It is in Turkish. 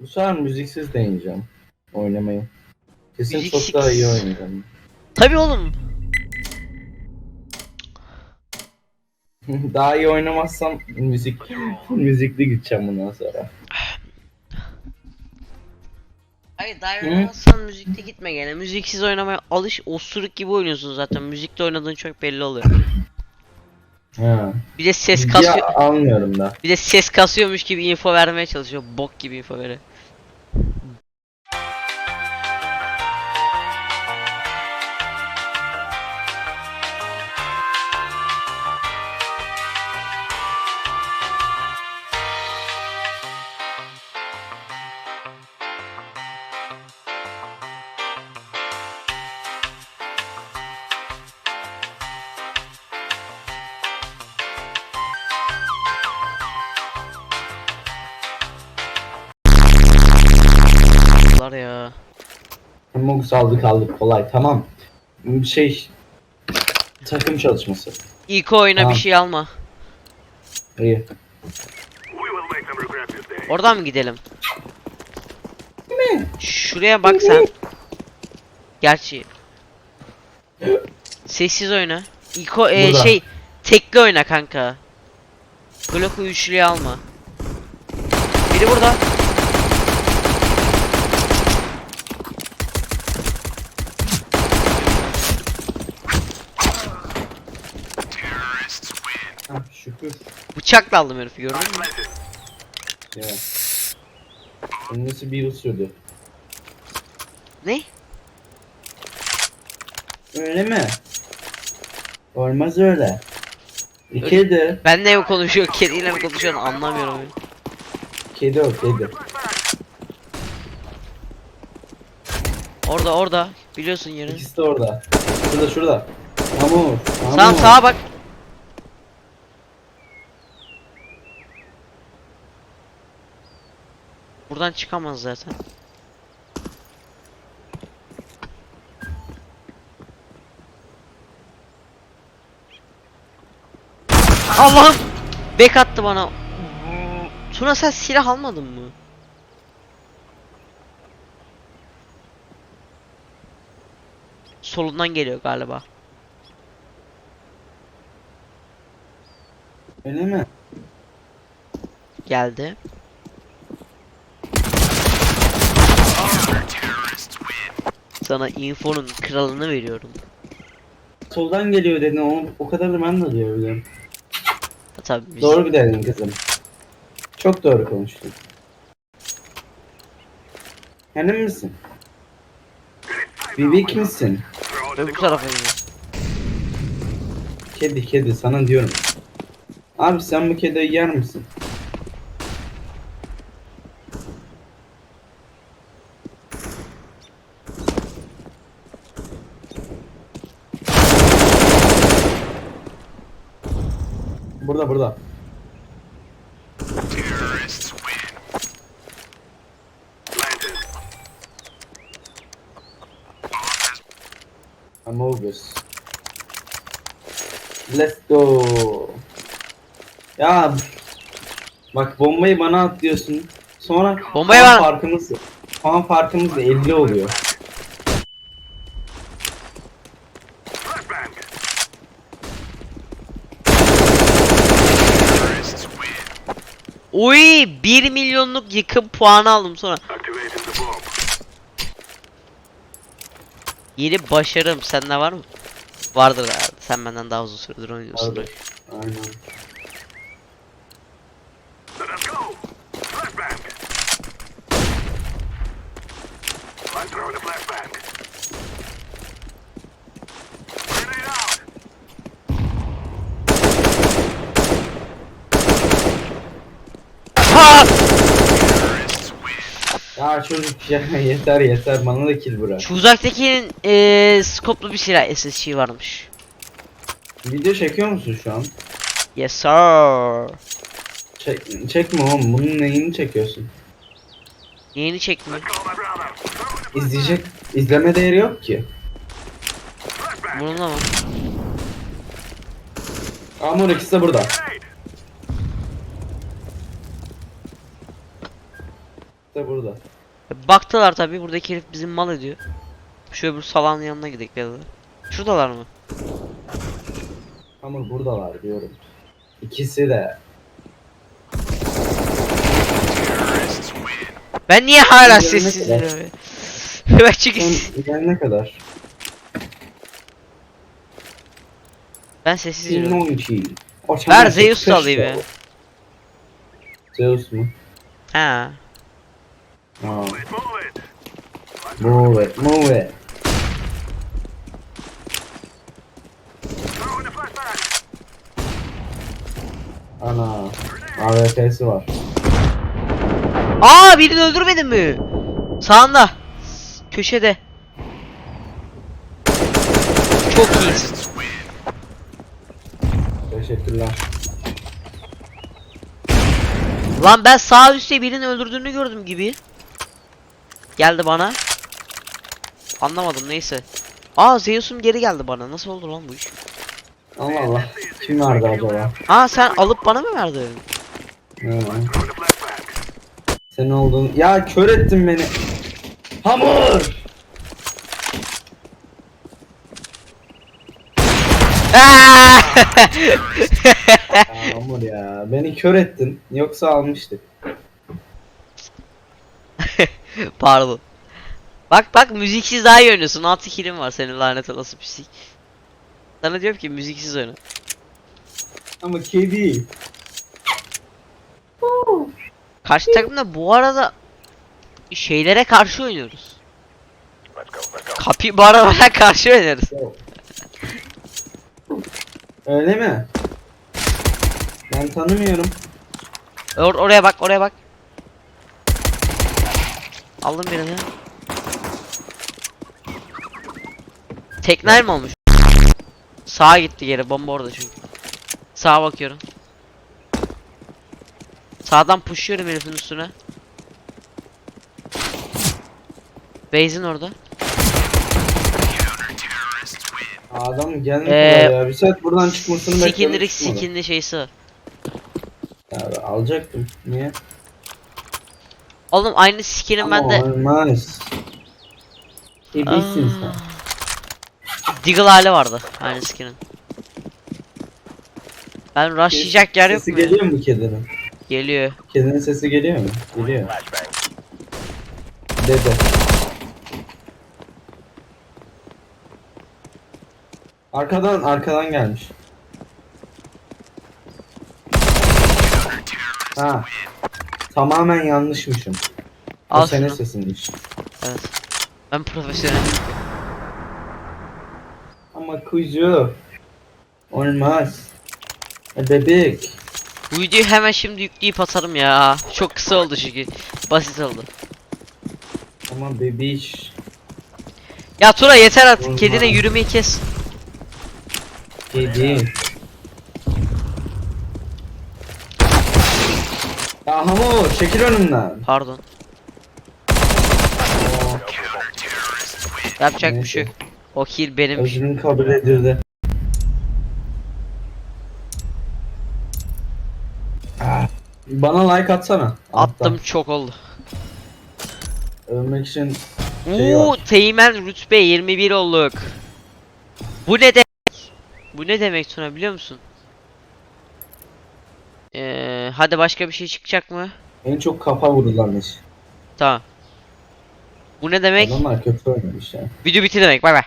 Bu sefer müziksiz deneyeceğim oynamayı. Kesin Müziksiz. çok daha iyi oynayacağım. Tabii oğlum. daha iyi oynamazsam müzik müzikli gideceğim bundan sonra. Hayır daha Hı? oynamazsan müzikte gitme gene. Müziksiz oynamaya alış. Osuruk gibi oynuyorsun zaten. Müzikte oynadığın çok belli oluyor. Ha. Bir de ses kasıyor. almıyorum da. Bir de ses kasıyormuş gibi info vermeye çalışıyor. Bok gibi info veriyor. Lar ya. Mogus aldık aldık kolay tamam. Şey takım çalışması. İlk oyuna Tamam. bir şey alma. İyi. Oradan mı gidelim? Şuraya bak sen. Gerçi. Sessiz oyna. İlk o e, Burada. şey tekli oyna kanka. Glock'u üçlüye alma. Biri burada. Ha, şükür. Bıçakla aldım herifi gördün mü? Ya. Öncesi bir yıl sürdü. Ne? Öyle mi? Olmaz öyle. E, kedi. Benle mi konuşuyor, kediyle mi konuşuyor anlamıyorum. ya. Kedi o kedi. Orada orada. Biliyorsun yeri. İkisi de orada. Şurada şurada. Tamam. Tamam. Sağ sağa bak. Buradan çıkamaz zaten. Allah'ım! Bek attı bana. Tuna sen silah almadın mı? Solundan geliyor galiba. Öyle mi? Geldi. Sana infonun kralını veriyorum. Soldan geliyor dedin. O, o kadar da ben de diyebilirim. Tabii biz Doğru bir dedin kızım. Çok doğru konuştun. Emin misin? Bibik misin? öbür tarafa gidiyor. Kedi kedi sana diyorum. Abi sen bu kediyi yer misin? Burada burada. Amogus. Let's go. Ya bak bombayı bana at diyorsun. Sonra Bombayı puan bana- farkımız puan farkımız da 50 oluyor. Uy 1 milyonluk yıkım puanı aldım sonra. Yeni başarım sende var mı? Vardır herhalde. Sen benden daha uzun süredir oynuyorsun. Aynen. Ha! Ya çocuk ya yeter yeter bana da kill bırak. Şu uzaktakinin eee skoplu bir silah SSG varmış. Video çekiyor musun şu an? Yes sir. Çek, çekme oğlum bunun neyini çekiyorsun? Yeni çekme. İzleyecek izleme değeri yok ki. Bununla mı? Amor ikisi de burada. de burada. Baktılar tabi buradaki herif bizim mal ediyor. Şöyle bir salanın yanına gidelim ya da. Şuradalar mı? Ama buradalar diyorum. İkisi de. Ben niye hala Gelene sessiz kadar. duruyorum? Bak çünkü Son gelene kadar. ben sessiz duruyorum. Sinonchi. Ver Zeus da alayım ya. Zeus mu? Ha. Ha. Move it, move it. Ana. AWP'si var. Aa birini öldürmedin mi? Sağında. Köşede. Çok iyisin. Teşekkürler. Lan ben sağ üstte birini öldürdüğünü gördüm gibi. Geldi bana. Anlamadım neyse. Aa Zeus'um geri geldi bana. Nasıl oldu lan bu iş? Allah Allah. Kim verdi acaba? Aa sen alıp bana mı verdin? Ne lan? Sen oldun. Ya kör ettin beni. Hamur. Aa! Hamur ya. Beni kör ettin. Yoksa almıştık. Pardon. Bak bak müziksiz daha iyi oynuyorsun. 6 killim var senin lanet olası pislik. Sana diyorum ki müziksiz oyna. Ama kedi. Karşı takımda bu arada şeylere karşı oynuyoruz. Kapibaralara karşı oynarız. Öyle mi? Ben tanımıyorum. Or oraya bak oraya bak. Aldım birini. Teknel mi olmuş? Sağa gitti geri bomba orada çünkü. Sağa bakıyorum. Sağdan pushluyorum herifin üstüne. Base'in orada. Adam gelene Ee, ya. Bir saat buradan çıkmasını bekledim. Sikindirik çıkmadı. sikinli şeysi. Ya alacaktım. Niye? Oğlum aynı skinin Ama bende. olmaz. İbisin sen. Deagle hali vardı aynı skinin. Ben rushlayacak yer yok Sesi mu? ya? geliyor mu kedinin? Geliyor. Kedinin sesi geliyor mu? Geliyor. Dede. Arkadan arkadan gelmiş. Ha. Tamamen yanlışmışım. O Al senin şunu. sesinmiş. Evet. Ben profesyonelim. Ama kuzu. Olmaz. E, Bebek. Bu videoyu hemen şimdi yükleyip atarım ya. Çok kısa oldu çünkü. Basit oldu. Ama bebiş. Ya Tura yeter artık. Olmaz. Kedine yürümeyi kes. Kedi. Ya Hamo çekil önümden. Pardon. Yapacak bir şey yok. O kill benim. Özrün kabul edildi. Ah, Bana like atsana. Alttan. Attım çok oldu. Övmek için Şey Uuu var. Teğmen rütbe 21 olduk. Bu ne demek? Bu ne demek Tuna biliyor musun? Ee, hadi başka bir şey çıkacak mı? en çok kafa vurulanmış. Tamam. Bu ne demek? Adamlar kötü oynamış ya. Video bitti demek. Bay bay.